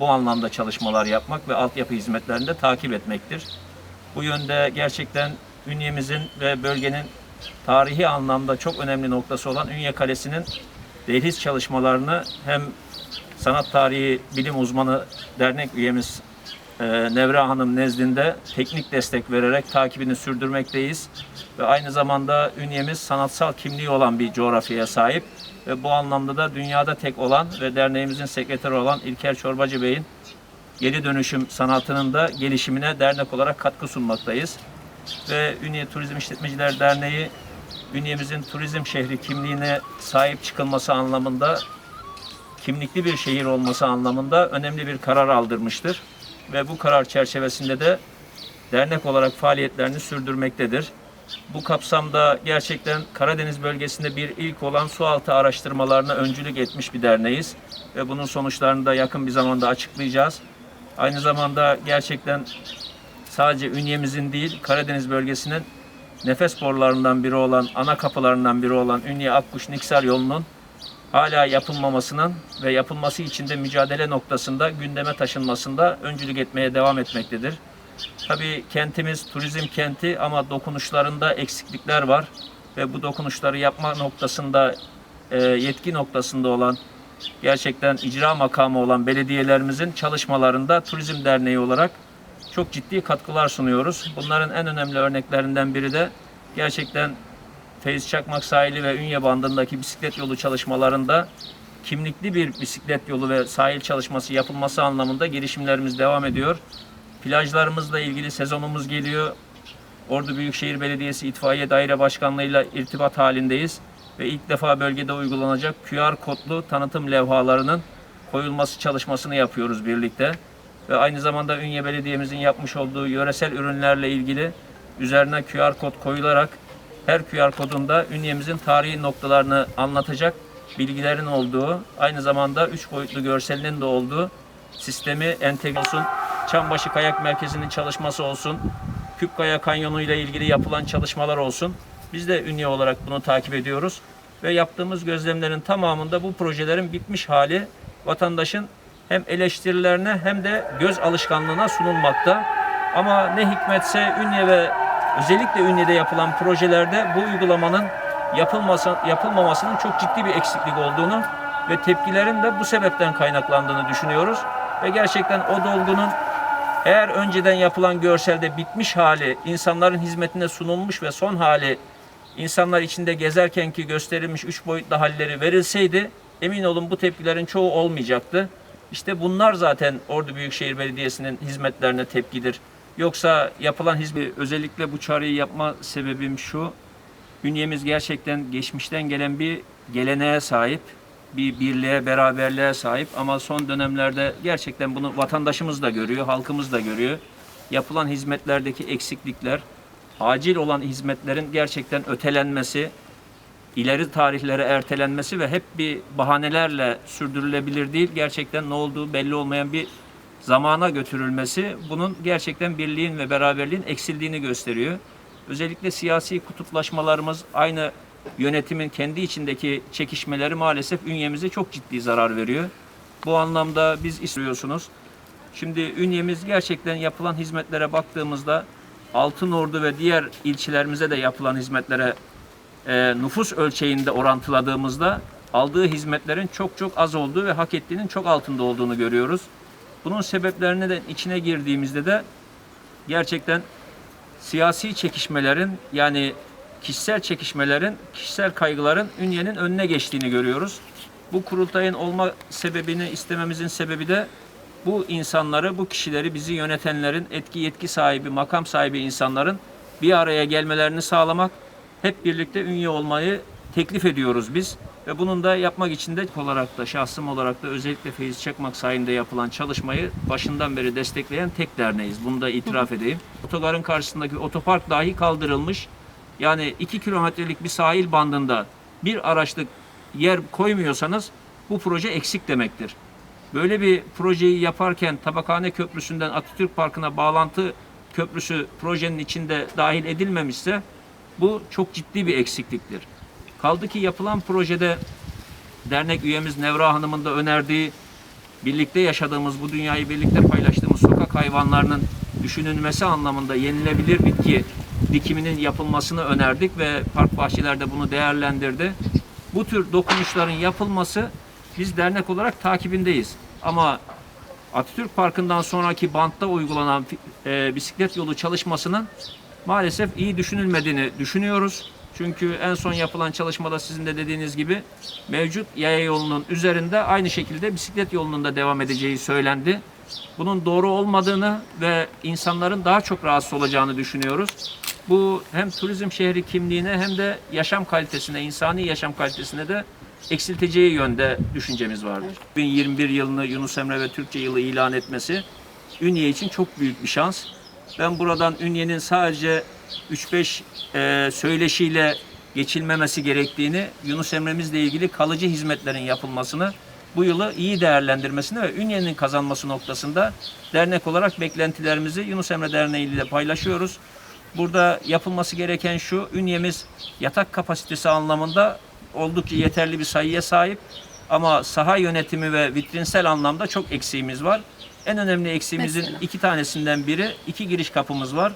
bu anlamda çalışmalar yapmak ve altyapı hizmetlerini de takip etmektir. Bu yönde gerçekten Ünye'mizin ve bölgenin tarihi anlamda çok önemli noktası olan Ünye Kalesi'nin dehliz çalışmalarını hem sanat tarihi bilim uzmanı dernek üyemiz Nevra Hanım nezdinde teknik destek vererek takibini sürdürmekteyiz. Ve aynı zamanda Ünye'miz sanatsal kimliği olan bir coğrafyaya sahip. Ve bu anlamda da dünyada tek olan ve derneğimizin sekreteri olan İlker Çorbacı Bey'in geri dönüşüm sanatının da gelişimine dernek olarak katkı sunmaktayız. Ve Ünye Turizm İşletmeciler Derneği Ünye'mizin turizm şehri kimliğine sahip çıkılması anlamında kimlikli bir şehir olması anlamında önemli bir karar aldırmıştır. Ve bu karar çerçevesinde de dernek olarak faaliyetlerini sürdürmektedir. Bu kapsamda gerçekten Karadeniz bölgesinde bir ilk olan sualtı araştırmalarına öncülük etmiş bir derneğiz. Ve bunun sonuçlarını da yakın bir zamanda açıklayacağız. Aynı zamanda gerçekten sadece Ünye'mizin değil Karadeniz bölgesinin nefes borularından biri olan, ana kapılarından biri olan Ünye Akkuş Niksar yolunun hala yapılmamasının ve yapılması için de mücadele noktasında gündeme taşınmasında öncülük etmeye devam etmektedir. Tabii kentimiz turizm kenti ama dokunuşlarında eksiklikler var ve bu dokunuşları yapma noktasında e, yetki noktasında olan gerçekten icra makamı olan belediyelerimizin çalışmalarında Turizm Derneği olarak çok ciddi katkılar sunuyoruz. Bunların en önemli örneklerinden biri de gerçekten Feyz Çakmak sahili ve Ünye bandındaki bisiklet yolu çalışmalarında kimlikli bir bisiklet yolu ve sahil çalışması yapılması anlamında girişimlerimiz devam ediyor. Plajlarımızla ilgili sezonumuz geliyor. Ordu Büyükşehir Belediyesi İtfaiye Daire Başkanlığı'yla irtibat halindeyiz ve ilk defa bölgede uygulanacak QR kodlu tanıtım levhalarının koyulması çalışmasını yapıyoruz birlikte. Ve aynı zamanda Ünye Belediye'mizin yapmış olduğu yöresel ürünlerle ilgili üzerine QR kod koyularak her QR kodunda Ünye'mizin tarihi noktalarını anlatacak bilgilerin olduğu, aynı zamanda üç boyutlu görselinin de olduğu sistemi entegre olsun. Çambaşı Kayak Merkezi'nin çalışması olsun. Küpkaya Kanyonu ile ilgili yapılan çalışmalar olsun. Biz de Ünye olarak bunu takip ediyoruz. Ve yaptığımız gözlemlerin tamamında bu projelerin bitmiş hali vatandaşın hem eleştirilerine hem de göz alışkanlığına sunulmakta. Ama ne hikmetse Ünye ve özellikle Ünye'de yapılan projelerde bu uygulamanın yapılması, yapılmamasının çok ciddi bir eksiklik olduğunu ve tepkilerin de bu sebepten kaynaklandığını düşünüyoruz. Ve gerçekten o dolgunun eğer önceden yapılan görselde bitmiş hali, insanların hizmetine sunulmuş ve son hali insanlar içinde gezerkenki gösterilmiş üç boyutlu halleri verilseydi emin olun bu tepkilerin çoğu olmayacaktı. İşte bunlar zaten Ordu Büyükşehir Belediyesi'nin hizmetlerine tepkidir. Yoksa yapılan hizmet özellikle bu çağrıyı yapma sebebim şu. Bünyemiz gerçekten geçmişten gelen bir geleneğe sahip, bir birliğe, beraberliğe sahip ama son dönemlerde gerçekten bunu vatandaşımız da görüyor, halkımız da görüyor. Yapılan hizmetlerdeki eksiklikler, acil olan hizmetlerin gerçekten ötelenmesi, ileri tarihlere ertelenmesi ve hep bir bahanelerle sürdürülebilir değil, gerçekten ne olduğu belli olmayan bir zamana götürülmesi bunun gerçekten birliğin ve beraberliğin eksildiğini gösteriyor. Özellikle siyasi kutuplaşmalarımız aynı yönetimin kendi içindeki çekişmeleri maalesef ünyemize çok ciddi zarar veriyor. Bu anlamda biz istiyorsunuz. Şimdi ünyemiz gerçekten yapılan hizmetlere baktığımızda Altınordu ve diğer ilçelerimize de yapılan hizmetlere e, nüfus ölçeğinde orantıladığımızda aldığı hizmetlerin çok çok az olduğu ve hak ettiğinin çok altında olduğunu görüyoruz. Bunun sebeplerine de içine girdiğimizde de gerçekten siyasi çekişmelerin yani kişisel çekişmelerin, kişisel kaygıların Ünye'nin önüne geçtiğini görüyoruz. Bu kurultayın olma sebebini istememizin sebebi de bu insanları, bu kişileri, bizi yönetenlerin, etki yetki sahibi, makam sahibi insanların bir araya gelmelerini sağlamak, hep birlikte Ünye olmayı teklif ediyoruz biz. Ve bunun da yapmak için de olarak da şahsım olarak da özellikle Feyiz Çakmak sayesinde yapılan çalışmayı başından beri destekleyen tek derneğiz. Bunu da itiraf edeyim. Otogarın karşısındaki otopark dahi kaldırılmış. Yani 2 kilometrelik bir sahil bandında bir araçlık yer koymuyorsanız bu proje eksik demektir. Böyle bir projeyi yaparken Tabakhane Köprüsü'nden Atatürk Parkı'na bağlantı köprüsü projenin içinde dahil edilmemişse bu çok ciddi bir eksikliktir. Kaldı ki yapılan projede dernek üyemiz Nevra Hanım'ın da önerdiği birlikte yaşadığımız, bu dünyayı birlikte paylaştığımız sokak hayvanlarının düşünülmesi anlamında yenilebilir bitki dikiminin yapılmasını önerdik ve park bahçelerde bunu değerlendirdi. Bu tür dokunuşların yapılması biz dernek olarak takibindeyiz. Ama Atatürk Parkı'ndan sonraki bantta uygulanan e, bisiklet yolu çalışmasının maalesef iyi düşünülmediğini düşünüyoruz. Çünkü en son yapılan çalışmada sizin de dediğiniz gibi mevcut yaya yolunun üzerinde aynı şekilde bisiklet yolunun da devam edeceği söylendi. Bunun doğru olmadığını ve insanların daha çok rahatsız olacağını düşünüyoruz. Bu hem turizm şehri kimliğine hem de yaşam kalitesine, insani yaşam kalitesine de eksilteceği yönde düşüncemiz vardır. 2021 yılını Yunus Emre ve Türkçe yılı ilan etmesi Ünye için çok büyük bir şans. Ben buradan Ünye'nin sadece 3-5 e, söyleşiyle geçilmemesi gerektiğini, Yunus Emre'mizle ilgili kalıcı hizmetlerin yapılmasını, bu yılı iyi değerlendirmesini ve Ünye'nin kazanması noktasında dernek olarak beklentilerimizi Yunus Emre Derneği ile paylaşıyoruz. Burada yapılması gereken şu, Ünye'miz yatak kapasitesi anlamında oldukça yeterli bir sayıya sahip. Ama saha yönetimi ve vitrinsel anlamda çok eksiğimiz var. En önemli eksiğimizin Mesela? iki tanesinden biri iki giriş kapımız var.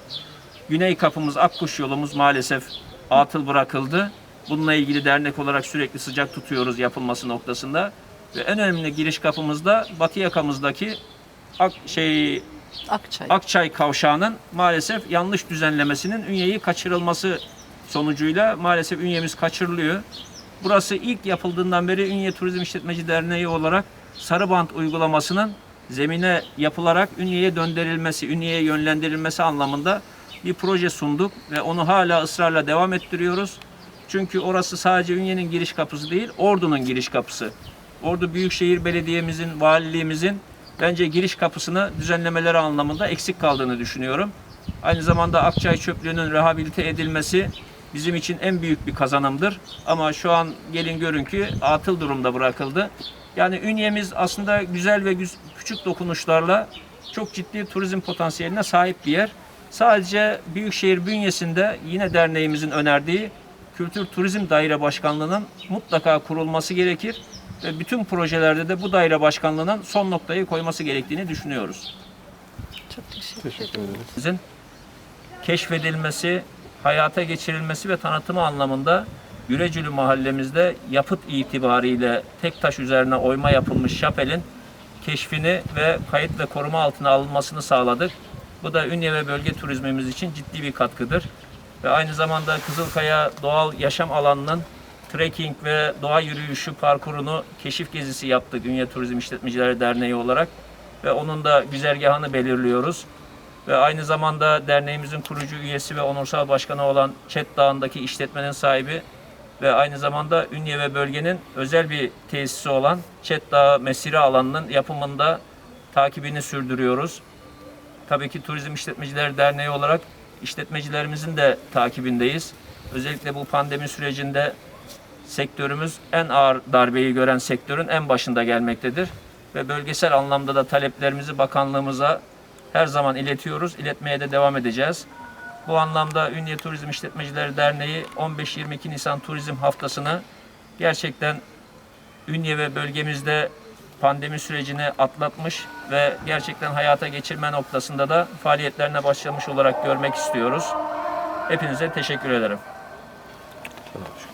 Güney kapımız Akkuş yolumuz maalesef atıl bırakıldı. Bununla ilgili dernek olarak sürekli sıcak tutuyoruz yapılması noktasında. Ve en önemli giriş kapımız da batı yakamızdaki Ak, şey Akçay. Akçay kavşağının maalesef yanlış düzenlemesinin Ünye'yi kaçırılması sonucuyla maalesef Ünye'miz kaçırılıyor. Burası ilk yapıldığından beri Ünye Turizm İşletmeci Derneği olarak sarı bant uygulamasının zemine yapılarak Ünye'ye döndürülmesi, Ünye'ye yönlendirilmesi anlamında bir proje sunduk ve onu hala ısrarla devam ettiriyoruz. Çünkü orası sadece Ünye'nin giriş kapısı değil, Ordu'nun giriş kapısı. Ordu Büyükşehir Belediye'mizin, valiliğimizin bence giriş kapısını düzenlemeleri anlamında eksik kaldığını düşünüyorum. Aynı zamanda Akçay Çöplüğü'nün rehabilite edilmesi bizim için en büyük bir kazanımdır. Ama şu an gelin görün ki atıl durumda bırakıldı. Yani Ünye'miz aslında güzel ve güz- küçük dokunuşlarla çok ciddi turizm potansiyeline sahip bir yer. Sadece Büyükşehir bünyesinde yine derneğimizin önerdiği Kültür Turizm Daire Başkanlığı'nın mutlaka kurulması gerekir ve bütün projelerde de bu daire başkanlığının son noktayı koyması gerektiğini düşünüyoruz. Çok teşekkür, Teşekkür ederim. ederiz. Bizim keşfedilmesi, hayata geçirilmesi ve tanıtımı anlamında Gürecülü mahallemizde yapıt itibariyle tek taş üzerine oyma yapılmış şapelin keşfini ve kayıt ve koruma altına alınmasını sağladık. Bu da Ünye ve bölge turizmimiz için ciddi bir katkıdır. Ve aynı zamanda Kızılkaya Doğal Yaşam Alanı'nın trekking ve doğa yürüyüşü parkurunu keşif gezisi yaptık Ünye Turizm İşletmecileri Derneği olarak. Ve onun da güzergahını belirliyoruz ve aynı zamanda derneğimizin kurucu üyesi ve onursal başkanı olan Çet Dağı'ndaki işletmenin sahibi ve aynı zamanda Ünye ve bölgenin özel bir tesisi olan Çet Dağı Mesire alanının yapımında takibini sürdürüyoruz. Tabii ki Turizm İşletmecileri Derneği olarak işletmecilerimizin de takibindeyiz. Özellikle bu pandemi sürecinde sektörümüz en ağır darbeyi gören sektörün en başında gelmektedir. Ve bölgesel anlamda da taleplerimizi bakanlığımıza her zaman iletiyoruz. İletmeye de devam edeceğiz. Bu anlamda Ünye Turizm İşletmecileri Derneği 15-22 Nisan Turizm Haftası'nı gerçekten Ünye ve bölgemizde pandemi sürecini atlatmış ve gerçekten hayata geçirme noktasında da faaliyetlerine başlamış olarak görmek istiyoruz. Hepinize teşekkür ederim. Selam.